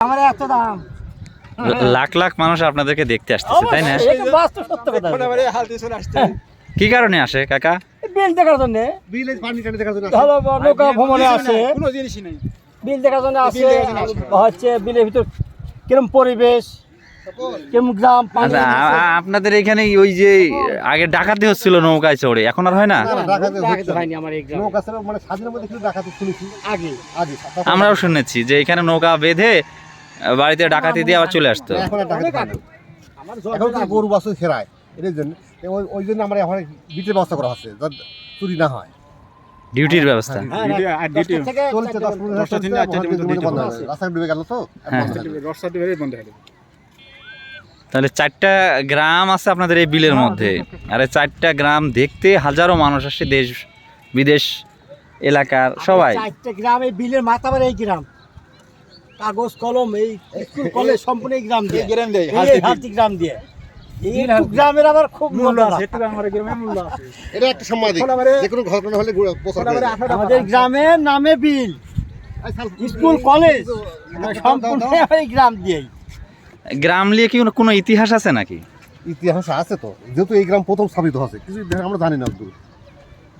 আমার এত দাম। লাখ লাখ মানুষ আপনাদেরকে দেখতে আসতেছে তাই না? অবশ্যই, এটা বাস্তব সত্য কথা। কি কারণে আসে কাকা? বিল দেখার জন্য। বিলে পানি টানি দেখার জন্য নৌকা ভ্রমণে আসে। কোনো জিনিসই নেই। বিল দেখার জন্য আসে। হচ্ছে বিলের ভিতর কিরম পরিবেশ আচ্ছা আপনাদের এখানে ওই যে আগে ডাকাতি হচ্ছিল নৌকায় চড়ে এখন আর হয় না? মানে স্বাধীনের মধ্যে কিন্তু ডাকাতি শুনেছি। আগে। আগে। আমরাও শুনেছি যে এখানে নৌকা বেঁধে বাড়িতে ডাকাতি দিয়ে আবার চলে আসতো। এখন হয় তো গরু বাছুর খেরায় এটার জন্য ওই ওই জন্য আমরা এখন বিটের ব্যবস্থা করা হচ্ছে যাতে চুরি না হয়। ডিউটির ব্যবস্থা। হ্যাঁ, হয়ে হ্যাঁ। হয়ে। তাহলে চারটা গ্রাম আছে আপনাদের এই বিলের মধ্যে। আর এই চারটা গ্রাম দেখতে হাজারো মানুষ আসে দেশ বিদেশ এলাকার সবাই। চারটে গ্রাম এই বিলের মাথাবার এই গ্রাম। কাগজ কলম এই স্কুল কলেজ সম্পূর্ণ এই গ্রাম দিয়ে। গ্রাম দেয়, বিল। গ্রাম দিয়ে। এই গ্রামের আবার খুব মূল্য আছে এটা একটা সাংবাদিক যে কোনো ঘটনা হলে দেয়। আমাদের গ্রামের নামে বিল। স্কুল কলেজ সম্পূর্ণ এই গ্রাম দিয়েই। গ্রাম নিয়ে কি কোনো- ইতিহাস আছে নাকি? ইতিহাস আছে তো। যেহেতু এই গ্রাম প্রথম স্থাপিত হচ্ছে কিছু আমরা জানি না দূর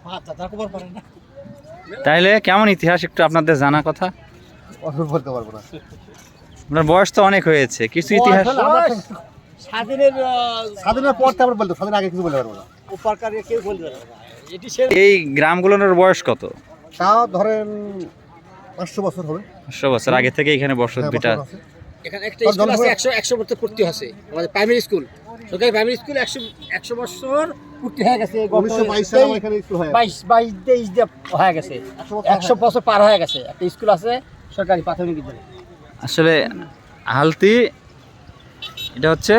আচ্ছা তার খবর পারে না। তাইলে কেমন ইতিহাস একটু আপনাদের জানা কথা? বলতে পারব না। আপনার বয়স তো অনেক হয়েছে। কিছু ইতিহাস স্বাধীনের স্বাধীনের পর তো আমরা বলতে স্বাধীন আগে কিছু বলতে পারব না। উপকারে কেউ বলতে না। এই গ্রামগুলোর বয়স কত? তাও ধরেন পাঁচশো বছর হবে। পাঁচশো বছর। আগে থেকে এখানে বসত হ্যাঁ, বিটা বছর আছে। এখানে একটা স্কুল আছে একশো একশো বছর পূর্তি হচ্ছে। আমাদের প্রাইমারি স্কুল সরকারি প্রাইমারি স্কুল একশো একশো বছর পূর্তি হয়ে গেছে বাইশ হয় বাইশ তেইশ দিয়ে হয়ে গেছে। একশো বছর পার হয়ে গেছে। একটা স্কুল আছে সরকারি প্রাথমিক বিদ্যালয়। আসলে হালতি এটা হচ্ছে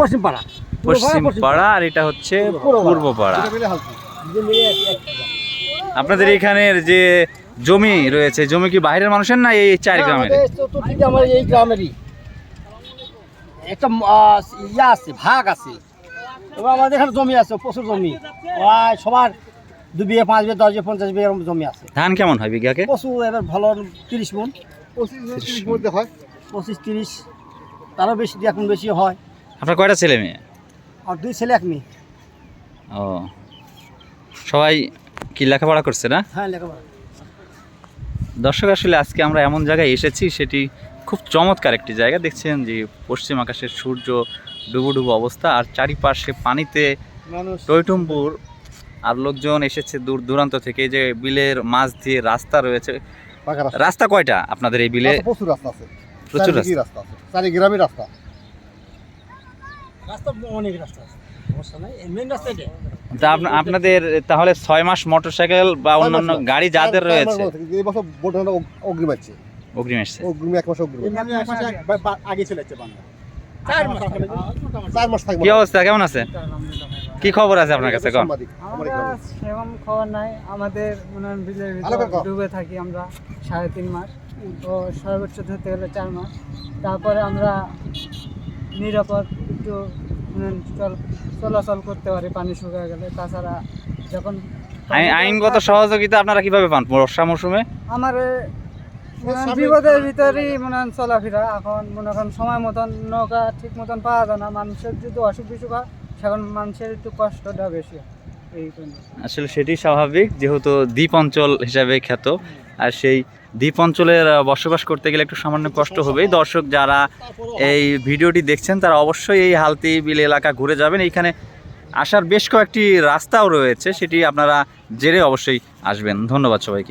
পশ্চিম পাড়া পশ্চিম পাড়া আর এটা হচ্ছে পূর্ব পাড়া আপনাদের এখানের যে জমি রয়েছে জমি কি বাইরের মানুষের না এই চার গ্রামের? আমার এই গ্রামেরই। একটা ইয়া আছে ভাগ আছে। এবার আমাদের এখানে জমি আছে প্রচুর জমি। প্রায় সবার দু বিঘে পাঁচ বিঘে দশ বিঘে পঞ্চাশ বিঘে এরকম জমি আছে। ধান কেমন হয় বিঘাকে? প্রচুর এবার ভালো তিরিশ মন। পঁচিশ মধ্যে হয়। পঁচিশ তিরিশ তারও বেশি এখন বেশি হয়। আপনার কয়টা ছেলে মেয়ে? আর দুই ছেলে এক মেয়ে। ও। সবাই কি লেখাপড়া করছে না? হ্যাঁ লেখাপড়া। দর্শক আসলে আজকে আমরা এমন জায়গায় এসেছি সেটি খুব চমৎকার একটি জায়গা। দেখছেন যে পশ্চিম আকাশের সূর্য ডুবু ডুবু অবস্থা আর চারিপাশে পানিতে মানুষ। আর লোকজন এসেছে দূর দূরান্ত থেকে যে বিলের মাছ দিয়ে রাস্তা রয়েছে। রাস্তা। কয়টা আপনাদের এই বিলে? রাস্তা প্রচুর রাস্তা আছে। প্রচুর রাস্তা। আছে। চারি গ্রামের রাস্তা। রাস্তা অনেক রাস্তা আছে। সমস্যা নাই। মেন রাস্তা তা আপনাদের তাহলে ছয় মাস মোটরসাইকেল বা অন্যান্য গাড়ি যাদের রয়েছে? এই বছর বোটানো অগ্রিম আছে অগ্রিম এসছে অগ্রিম এক মাস অগ্রিম। আগে চলে যাচ্ছে বাংলা। কি অবস্থা? কেমন আছে? কি খবর আছে আপনার কাছে। সেরকম খবর নাই। আমাদের। ডুবে থাকি আমরা সাড়ে তিন মাস। তো সর্বোচ্চ ধরতে গেলে চার মাস। তারপরে আমরা নিরাপদ একটু চলাচল করতে পারি পানি শুকিয়ে গেলে। তাছাড়া যখন আইন- আইনগত সহযোগিতা আপনারা কীভাবে পান বর্ষা মৌসুমে? আমার বিপদের ভিতরেই মনে হয় চলাফেরা। এখন মনে করেন সময় মতন নৌকা ঠিক মতন পাওয়া যায় না। মানুষের যদি অসুখ বিসুখ হয় সেখন মানুষের একটু কষ্টটা বেশি হয়। আসলে সেটি স্বাভাবিক যেহেতু দ্বীপ অঞ্চল হিসাবে খ্যাত আর সেই দ্বীপ অঞ্চলের বসবাস করতে গেলে একটু সামান্য কষ্ট হবেই। দর্শক যারা এই ভিডিওটি দেখছেন, তারা অবশ্যই এই হালতি বিল এলাকা ঘুরে যাবেন। এইখানে আসার বেশ কয়েকটি রাস্তাও রয়েছে, সেটি আপনারা জেরে অবশ্যই আসবেন। ধন্যবাদ সবাইকে।